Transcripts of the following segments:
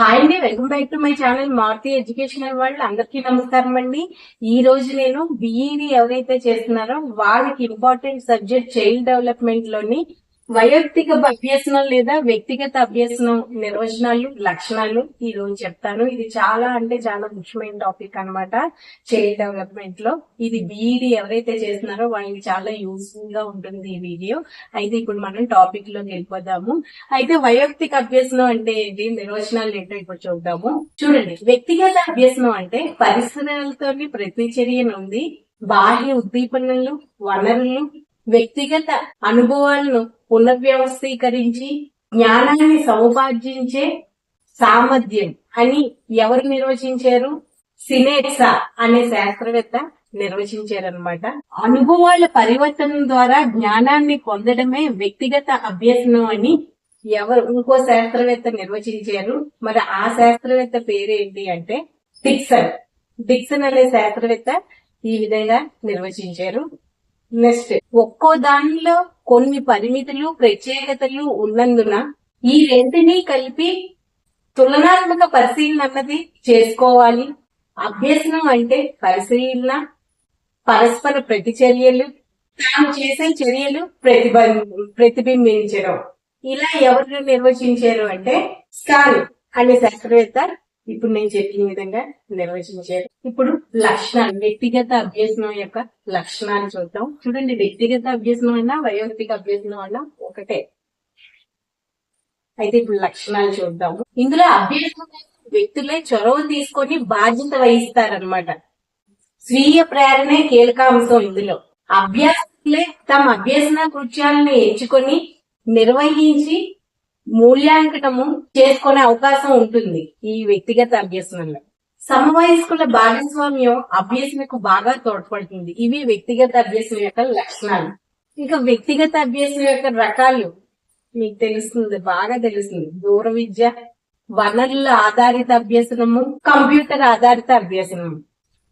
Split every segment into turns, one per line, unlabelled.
Hi అండి welcome back to my channel Maruti educational world. అందరికీ నమస్కారం అండి. ఈ రోజు నేను బిఈడి ఎవరైతే చేస్తున్నారో వాళ్ళకి ఇంపార్టెంట్ సబ్జెక్ట్ చైల్డ్ డెవలప్మెంట్లోని వైయక్తిక అభ్యసనం లేదా వ్యక్తిగత అభ్యసనం నిర్వచనాలు లక్షణాలు ఈ రోజు చెప్తాను. ఇది చాలా అంటే చాలా ముఖ్యమైన టాపిక్ అన్నమాట చైల్డ్ డెవలప్మెంట్లో. ఇది బీఈడి ఎవరైతే చేస్తున్నారో వాళ్ళకి చాలా యూస్ఫుల్గా ఉంటుంది ఈ వీడియో. అయితే ఇప్పుడు మనం టాపిక్లోకి వెళ్ళిపోదాము. అయితే వైయక్తిక అభ్యసనం అంటే ఏంటి? నిర్వచనాలు ఏంటో ఇప్పుడు చూద్దాము. చూడండి. వ్యక్తిగత అభ్యసనం అంటే పరిసరాలతో ప్రతిచర్య నుండి బాహ్య ఉద్దీపనలు వనరులు వ్యక్తిగత అనుభవాలను పునర్వ్యవస్థీకరించి జ్ఞానాన్ని సముపార్జించే సామర్థ్యం అని ఎవరు నిర్వచించారు? సినేక్సా అనే శాస్త్రవేత్త నిర్వచించారనమాట అనుభవాల పరివర్తనం ద్వారా జ్ఞానాన్ని పొందడమే వ్యక్తిగత అభ్యసనం అని ఎవరు ఇంకో శాస్త్రవేత్త నిర్వచించారు. మరి ఆ శాస్త్రవేత్త పేరేంటి అంటే డిక్సన్. డిక్సన్ అనే శాస్త్రవేత్త ఈ విధంగా నిర్వచించారు. నెక్స్ట్. ఒక్కో దానిలో కొన్ని పరిమితులు ప్రత్యేకతలు ఉన్నందున ఈ రెంటిని కలిపి తులనాత్మక పరిశీలన అన్నది చేసుకోవాలి. అభ్యసనం అంటే పరిశీలన పరస్పర ప్రతిచర్యలు తాను చేసే చర్యలు ప్రతిబ ప్రతిబింబించడం. ఇలా ఎవరు నిర్వచించారు అంటే స్కాన్ అనే శాస్త్రవేత్త ఇప్పుడు నేను చెప్పిన విధంగా నిర్వచించారు ఇప్పుడు లక్షణాలు వ్యక్తిగత అభ్యసనం యొక్క లక్షణాలు చూద్దాం. చూడండి వ్యక్తిగత అభ్యసనం అన్నా వైయక్తిక అభ్యసనం అన్నా ఒకటే. అయితే ఇప్పుడు లక్షణాలు చూద్దాము ఇందులో అభ్యసనం వ్యక్తులే చొరవ తీసుకొని బాధ్యత వహిస్తారనమాట స్వీయ ప్రేరణే కీలకాంశం ఇందులో. అభ్యాసకులే తమ అభ్యసన కృత్యాలను ఎంచుకొని నిర్వహించి మూల్యాంకనము చేసుకునే అవకాశం ఉంటుంది ఈ వ్యక్తిగత అభ్యసనంలో. సమవయస్కుల భాగస్వామ్యం అభ్యసనకు బాగా తోడ్పడుతుంది. ఇవి వ్యక్తిగత అభ్యాసం యొక్క లక్షణాలు. ఇంకా వ్యక్తిగత అభ్యాసం యొక్క రకాలు మీకు తెలుస్తుంది బాగా తెలుస్తుంది. దూర విద్య వనరుల ఆధారిత అభ్యసనము కంప్యూటర్ ఆధారిత అభ్యసనము.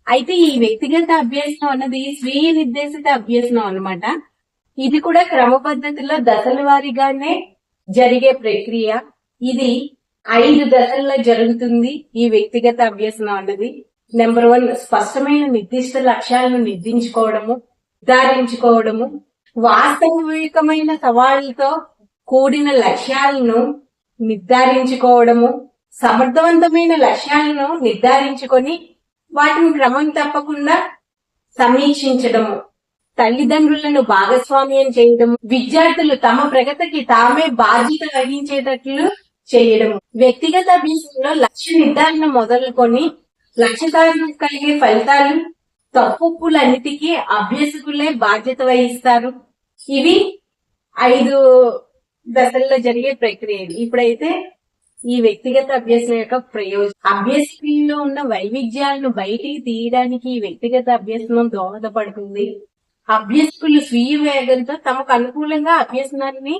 అయితే ఈ వ్యక్తిగత అభ్యసనం అన్నది స్వీయ నిర్దేశిత అభ్యసనం అన్నమాట. ఇది కూడా క్రమ పద్ధతిలో దశల వారీగానే జరిగే ప్రక్రియ. ఇది ఐదు దశల్లో జరుగుతుంది. ఈ వ్యక్తిగత అభ్యసనం అన్నది. నెంబర్ వన్ స్పష్టమైన నిర్దిష్ట లక్ష్యాలను నిర్దించుకోవడము నిర్ధారించుకోవడము. వాస్తవికమైన సవాళ్ళతో కూడిన లక్ష్యాలను నిర్ధారించుకోవడము. సమర్థవంతమైన లక్ష్యాలను నిర్ధారించుకొని వాటిని క్రమం తప్పకుండా సమీక్షించడము. తల్లిదండ్రులను భాగస్వామ్యం చేయడం విద్యార్థులు తమ ప్రగతికి తామే బాధ్యత వహించేటట్లు చేయడం. వ్యక్తిగత అభ్యాసంలో లక్ష్య నిర్ధారణ మొదలుకొని లక్ష్య సాధన కలిగే ఫలితాలు తప్పులన్నిటికీ అభ్యాసకులే బాధ్యత వహిస్తారు. ఇవి ఐదు దశల్లో జరిగే ప్రక్రియ ఇప్పుడైతే ఈ వ్యక్తిగత అభ్యాసం యొక్క ప్రయోజనం. అభ్యాసకుల్లో ఉన్న వైవిధ్యాలను బయటికి తీయడానికి ఈ వ్యక్తిగత అభ్యాసం దోహదపడుతుంది. అభ్యసకులు స్వీయ వేగంతో తమకు అనుకూలంగా అభ్యసనాన్ని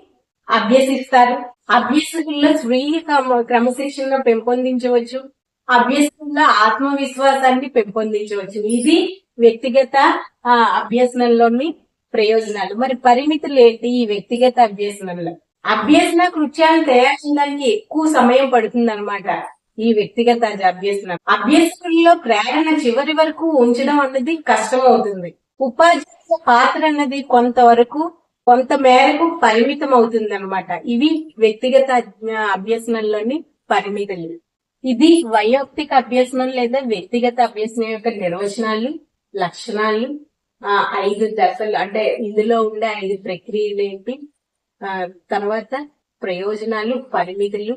అభ్యసిస్తారు. అభ్యసకుల్లో స్వీయ క్రమశిక్షణ పెంపొందించవచ్చు. అభ్యసకుల్లో ఆత్మవిశ్వాసాన్ని పెంపొందించవచ్చు. ఇది వ్యక్తిగత అభ్యసనంలోని ప్రయోజనాలు. మరి పరిమితులు ఏంటి ఈ వ్యక్తిగత అభ్యసనంలో? అభ్యసన కృత్యాలను తయారు చేయడానికి ఎక్కువ సమయం పడుతుంది అనమాట ఈ వ్యక్తిగత అభ్యసనం. అభ్యసకుల్లో ప్రేరణ చివరి వరకు ఉంచడం అన్నది కష్టం అవుతుంది ఉపాధ్యాయ పాత్ర అన్నది కొంతవరకు కొంత మేరకు పరిమితం అవుతుంది అనమాట ఇవి వ్యక్తిగత అభ్యసనంలోని పరిమితులు. ఇది వైయక్తిక అభ్యసనం లేదా వ్యక్తిగత అభ్యసనం యొక్క నిర్వచనాలు లక్షణాలు ఆ ఐదు దశలు. అంటే ఇందులో ఉండే ఐదు ప్రక్రియలు ఏంటి? ఆ తర్వాత ప్రయోజనాలు పరిమితులు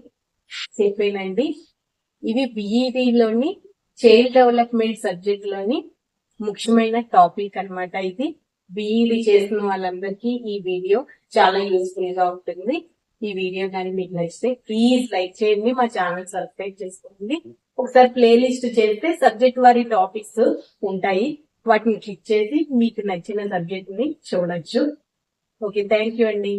చెప్పేనండి. ఇవి బిఈడిలోని చైల్డ్ డెవలప్మెంట్ సబ్జెక్ట్లోని ముఖ్యమైన టాపిక్ అనమాట ఇది. బిఈడి చేసిన వాళ్ళందరికీ ఈ వీడియో చాలా యూస్ఫుల్గా ఉంటుంది. ఈ వీడియో కానీ మీకు నచ్చితే ప్లీజ్ లైక్ చేయండి మా ఛానల్ సబ్స్క్రైబ్ చేసుకోండి. ఒకసారి ప్లేలిస్ట్ చేస్తే సబ్జెక్ట్ వారి టాపిక్స్ ఉంటాయి. వాటిని క్లిక్ చేసి మీకు నచ్చిన సబ్జెక్ట్ని చూడొచ్చు. ఓకే థ్యాంక్ యూ అండి.